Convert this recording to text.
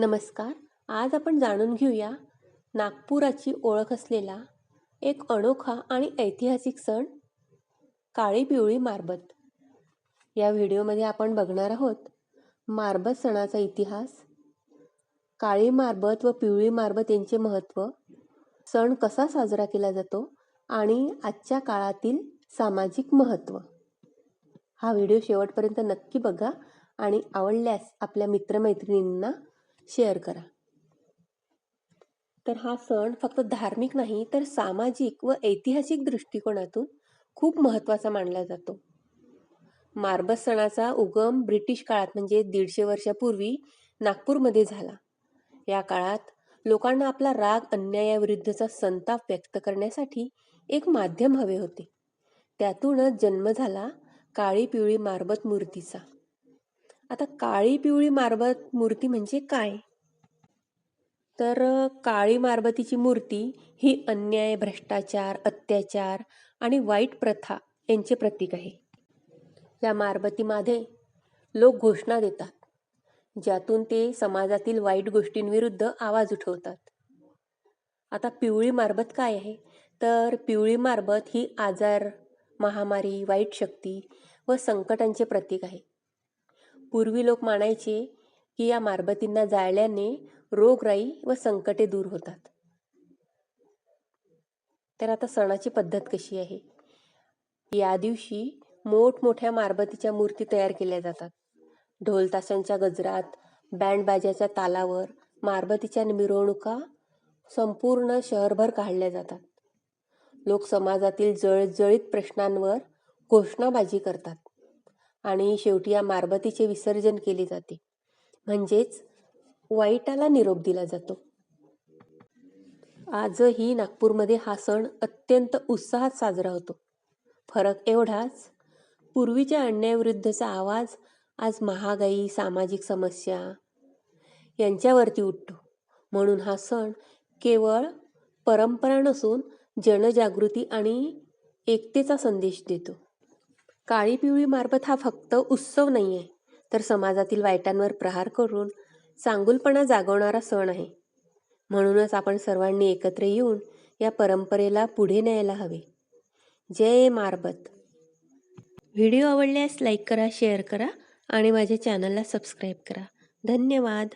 नमस्कार आज आपण जाणून घेऊया नागपुराची ओळख असलेला एक अनोखा आणि ऐतिहासिक सण काळी पिवळी मारबत. या व्हिडिओमध्ये आपण बघणार आहोत मारबत सणाचा इतिहास काळी मारबत व पिवळी मारबत यांचे महत्त्व सण कसा साजरा केला जातो आणि आजच्या काळातील सामाजिक महत्त्व. हा व्हिडिओ शेवटपर्यंत नक्की बघा आणि आवडल्यास आपल्या मित्रमैत्रिणींना शेअर करा. तर हा सण फक्त धार्मिक नाही तर सामाजिक व ऐतिहासिक दृष्टिकोनातून खूप महत्त्वाचा मानला जातो. मार्बस सणाचा उगम ब्रिटिश काळात म्हणजे दीडशे वर्षापूर्वी नागपूरमध्ये झाला. या काळात लोकांना आपला राग अन्यायाविरुद्धचा संताप व्यक्त करण्यासाठी एक माध्यम हवे होते. त्यातूनच जन्म झाला काळी पिवळी मारबत मूर्तीचा. आता काळी पिवळी मारबत मूर्ती म्हणजे काय? तर काळी मारबतीची मूर्ती ही अन्याय भ्रष्टाचार अत्याचार आणि वाईट प्रथा यांचे प्रतीक आहे. या मारबतीमध्ये लोक घोषणा देतात ज्यातून ते समाजातील वाईट गोष्टींविरुद्ध आवाज उठवतात. आता पिवळी मारबत काय आहे? तर पिवळी मारबत ही आजार महामारी वाईट शक्ती व संकटांचे प्रतीक आहे. पूर्वी लोक मानायचे की या मारबतींना जाळल्याने रोगराई व संकटे दूर होतात. तर आता सणाची पद्धत कशी आहे? या दिवशी मोठमोठ्या मारबतीच्या मूर्ती तयार केल्या जातात. ढोल ताशांच्या गजरात बँडबाजाच्या तालावर मारबतीच्या मिरवणुका संपूर्ण शहरभर काढल्या जातात. लोक समाजातील जळजळीत प्रश्नांवर घोषणाबाजी करतात. आणि शेवटी या मारबतीचे विसर्जन केले जाते. म्हणजेच वाईटाला निरोप दिला जातो. आजही नागपूरमध्ये हा सण अत्यंत उत्साहात साजरा होतो. फरक एवढाच पूर्वीच्या अन्यायाविरुद्धचा आवाज आज महागाई सामाजिक समस्या यांच्यावरती उठतो. म्हणून हा सण केवळ परंपरा नसून जनजागृती आणि एकतेचा संदेश देतो. काळी पिवळी मारबत हा फक्त उत्सव नाही आहे तर समाजातील वाईटांवर प्रहार करून चांगुलपणा जागवणारा सण आहे. म्हणूनच आपण सर्वांनी एकत्र येऊन या परंपरेला पुढे न्यायला हवे. जय मारबत व्हिडिओ आवडल्यास लाईक करा शेअर करा आणि माझ्या चॅनलला सबस्क्राईब करा. धन्यवाद!